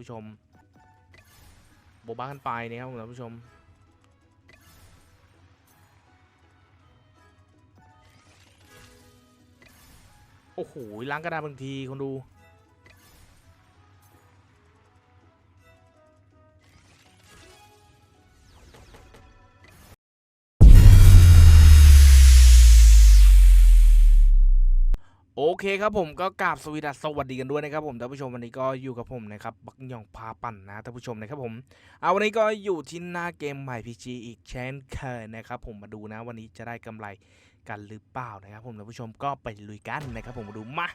ผู้ชมโบบ้ากันไปนะครับท่านผู้ชม โอ้โหล้างกระดาษบางทีคนดู เคครับผมก็กราบสวีดัสสวัสดีกันด้วยนะครับผมท่านผู้ชมวันนี้ก็อยู่กับผมนะครับบักยองพาปั่นนะท่านผู้ชมนะครับผมเอาวันนี้ก็อยู่ที่หน้าเกมใหม่ PG อีกเช่นเคยนะครับผมมาดูนะวันนี้จะได้กำไรกันหรือเปล่านะครับผมท่านผู้ชมก็ไปลุยกันนะครับผมมาดูมา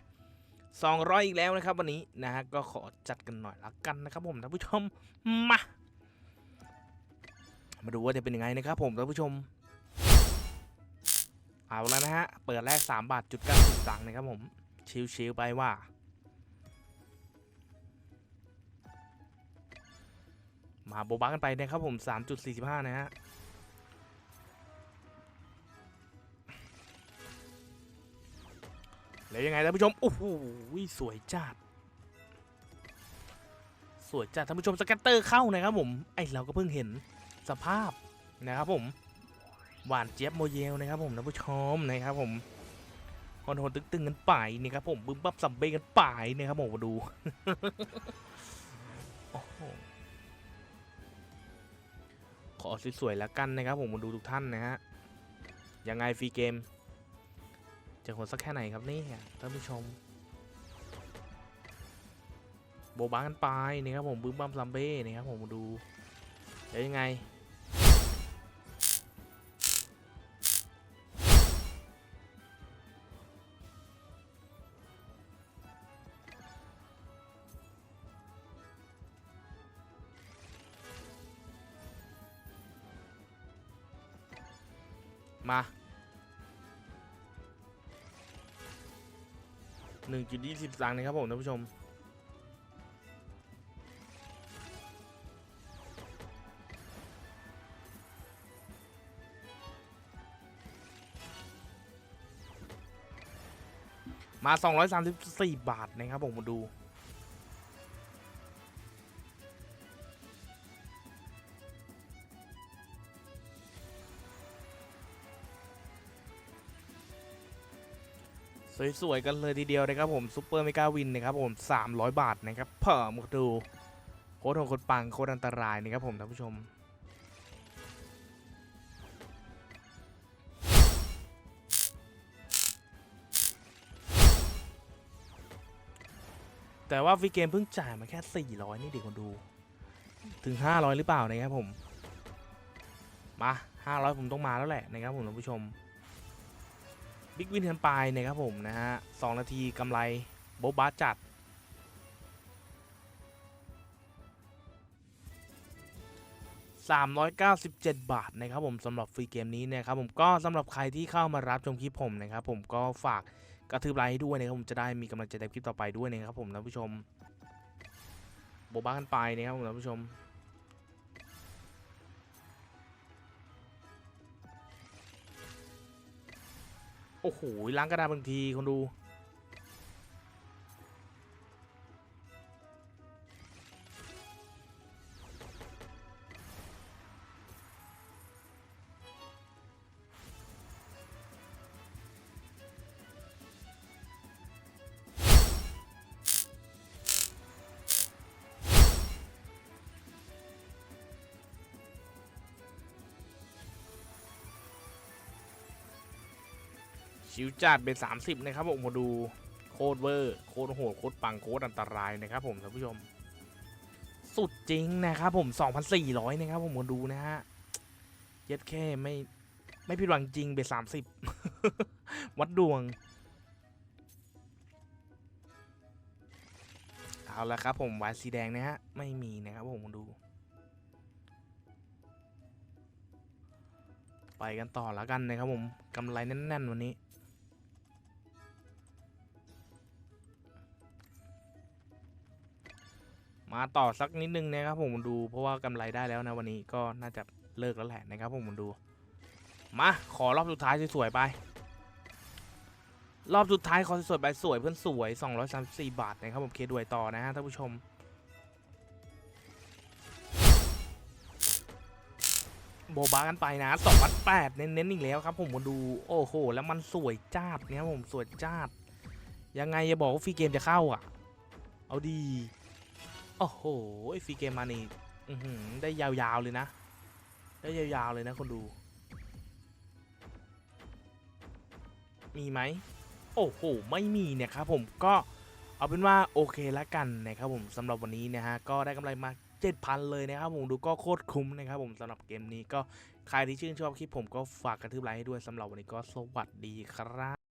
200 อีกแล้วนะครับ วันนี้นะฮะก็ขอจัดกันหน่อยละกันนะครับผมท่านผู้ชมมามาดูว่าจะเป็นยังไงนะครับผมท่านผู้ชม เอาแล้วนะฮะ เปิดแรก 3 บาทจุดเก้าสิบตังค์นะครับผม ชิวๆไปว่า มาโบบากันไปนะครับผม 3.45 นะฮะแล้วยังไงท่านผู้ชม โอ้โหสวยจัด สวยจัดท่านผู้ชมสแกตเตอร์เข้านะครับผม ไอเราก็เพิ่งเห็นสภาพนะครับผม หวานเจี๊ยบโมเยลนะครับผมท่านผู้ชมนะครับผมคอนโทรตึงๆกันไปนี่ครับผมบึ้มบับสัมเบกันไปนะครับผมมาดูขอสวยๆแล้วกันนะครับผมมาดูทุกท่านนะฮะยังไงฟรีเกมจะโหดสักแค่ไหนครับนี่ท่านผู้ชม โบบากันไปนี่ครับผมบึ้มบับซัมเบ้นี่ครับผมมาดูเดี๋ยวยังไง มาหนึ่งจุดยี่สิบตังค์นะครับผมท่านผู้ชม มา234บาทนะครับผมมาดู สวยๆกันเลยทีเดียวนะครับผมซูเปอร์เมกาวินนะครับผม 300 บาทนะครับเพิ่มมาดูโคตรของคนปังโคตรอันตรายนะครับผมท่านผู้ชมแต่ว่าฟีเกมเพิ่งจ่ายมาแค่ 400 นี่เด็กคนดู ถึง 500 หรือเปล่านะครับผม มา 500 ผมต้องมาแล้วแหละนะครับผมท่านผู้ชม บิ๊กวินทันปลายนะครับผมนะฮะสองนาทีกำไรโบบาจัด 397 บาทนะครับผมสำหรับฟรีเกมนี้นะครับผมก็สำหรับใครที่เข้ามารับชมคลิปผมนะครับผมก็ฝากกระทืบไลค์ให้ด้วยนะครับผมจะได้มีกำลังใจในคลิปต่อไปด้วยนะครับผมท่านผู้ชมโบบากันไปนะครับผมท่านผู้ชม โอ้โหล้างกระดาษบางทีคนดู ชิวจัดเป็น 30 นะครับผมมาดูโคตรเวอร์โคตรโหดโคตรปังโคตรอันตรายนะครับผมท่านผู้ชม สุดจริงนะครับผม 2,400 นะครับผมมาดูนะฮะเย็ดแค่ไม่ไม่ผิดหวังจริงเป็น30วัดดวง เอาละครับผมวายสีแดงนะฮะ ไม่มีนะครับผมมาดู ไปกันต่อแล้วกันนะครับผมกำไรแน่น ๆ วันนี้ มาต่อสักนิดนึงนะครับผมดู เพราะว่ากำไรได้แล้วนะวันนี้ก็น่าจะเลิกแล้วแหละนะครับผมดู มาขอรอบสุดท้ายสวยๆไป รอบสุดท้ายขอสวยๆไปสวยเพื่อนสวย 234 บาทนะครับผมเคด้วยต่อนะฮะท่านผู้ชมโบบากันไปนะสองพันแปดเน้นๆอีกแล้วครับผมมาดูโอ้โห แล้วมันสวยจ้าดเนี่ยผมสวยจ้าด ยังไงอย่าบอกว่าฟรีเกมจะเข้าอะ เอาดี โอ้โหฟรีเกมมานี่ได้ยาวๆเลยนะ ได้ยาวๆเลยนะคนดู มีไหม โอ้โห ไม่มีเนี่ยครับผมก็เอาเป็นว่าโอเคแล้วกันนะครับผมสำหรับวันนี้นะฮะก็ได้กำไรมา7,000 เลยนะครับผมดูก็โคตรคุ้มนะครับผมสำหรับเกมนี้ก็ใครที่ชื่นชอบคลิปผมก็ฝากกระทืบไลค์ให้ด้วยสำหรับวันนี้ก็สวัสดีครับ